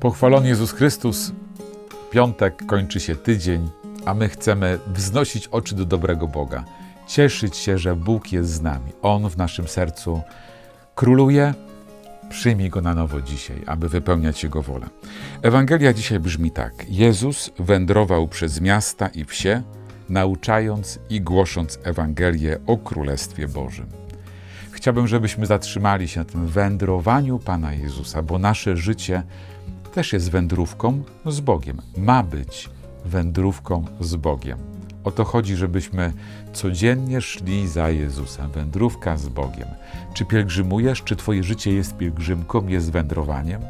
Pochwalony Jezus Chrystus. Piątek kończy się tydzień, a my chcemy wznosić oczy do dobrego Boga. Cieszyć się, że Bóg jest z nami. On w naszym sercu króluje. Przyjmij go na nowo dzisiaj, aby wypełniać Jego wolę. Ewangelia dzisiaj brzmi tak: Jezus wędrował przez miasta i wsie, nauczając i głosząc Ewangelię o Królestwie Bożym. Chciałbym, żebyśmy zatrzymali się na tym wędrowaniu Pana Jezusa, bo nasze życie też jest wędrówką z Bogiem. Ma być wędrówką z Bogiem. O to chodzi, żebyśmy codziennie szli za Jezusem. Wędrówka z Bogiem. Czy pielgrzymujesz? Czy Twoje życie jest pielgrzymką, jest wędrowaniem?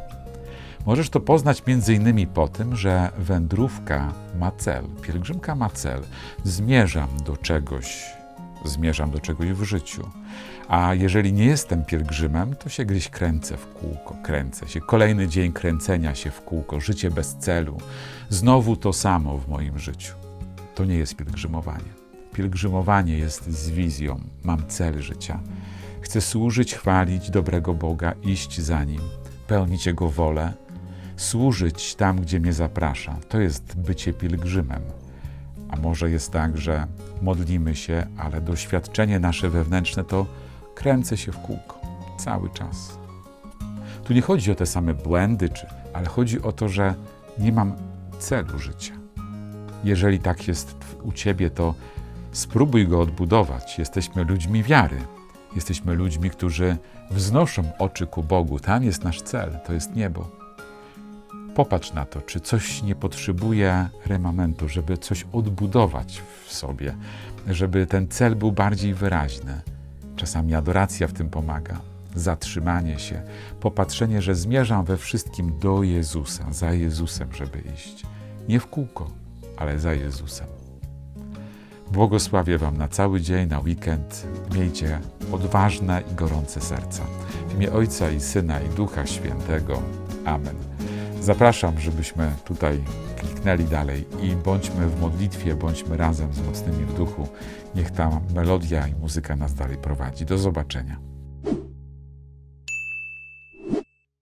Możesz to poznać między innymi po tym, że wędrówka ma cel, pielgrzymka ma cel. Zmierzam do czegoś, zmierzam do czegoś w życiu. A jeżeli nie jestem pielgrzymem, to się gdzieś kręcę w kółko, kręcę się. Kolejny dzień kręcenia się w kółko, życie bez celu. Znowu to samo w moim życiu. To nie jest pielgrzymowanie. Pielgrzymowanie jest z wizją. Mam cel życia. Chcę służyć, chwalić dobrego Boga, iść za Nim, pełnić Jego wolę, służyć tam, gdzie mnie zaprasza. To jest bycie pielgrzymem. A może jest tak, że modlimy się, ale doświadczenie nasze wewnętrzne to kręcę się w kółko cały czas. Tu nie chodzi o te same błędy, czy, ale chodzi o to, że nie mam celu życia. Jeżeli tak jest u ciebie, to spróbuj go odbudować. Jesteśmy ludźmi wiary. Jesteśmy ludźmi, którzy wznoszą oczy ku Bogu. Tam jest nasz cel, to jest niebo. Popatrz na to, czy coś nie potrzebuje remamentu, żeby coś odbudować w sobie, żeby ten cel był bardziej wyraźny. Czasami adoracja w tym pomaga, zatrzymanie się, popatrzenie, że zmierzam we wszystkim do Jezusa, za Jezusem, żeby iść. Nie w kółko, ale za Jezusem. Błogosławię Wam na cały dzień, na weekend. Miejcie odważne i gorące serca. W imię Ojca i Syna i Ducha Świętego. Amen. Zapraszam, żebyśmy tutaj kliknęli dalej i bądźmy w modlitwie, bądźmy razem z mocnymi w duchu. Niech ta melodia i muzyka nas dalej prowadzi. Do zobaczenia.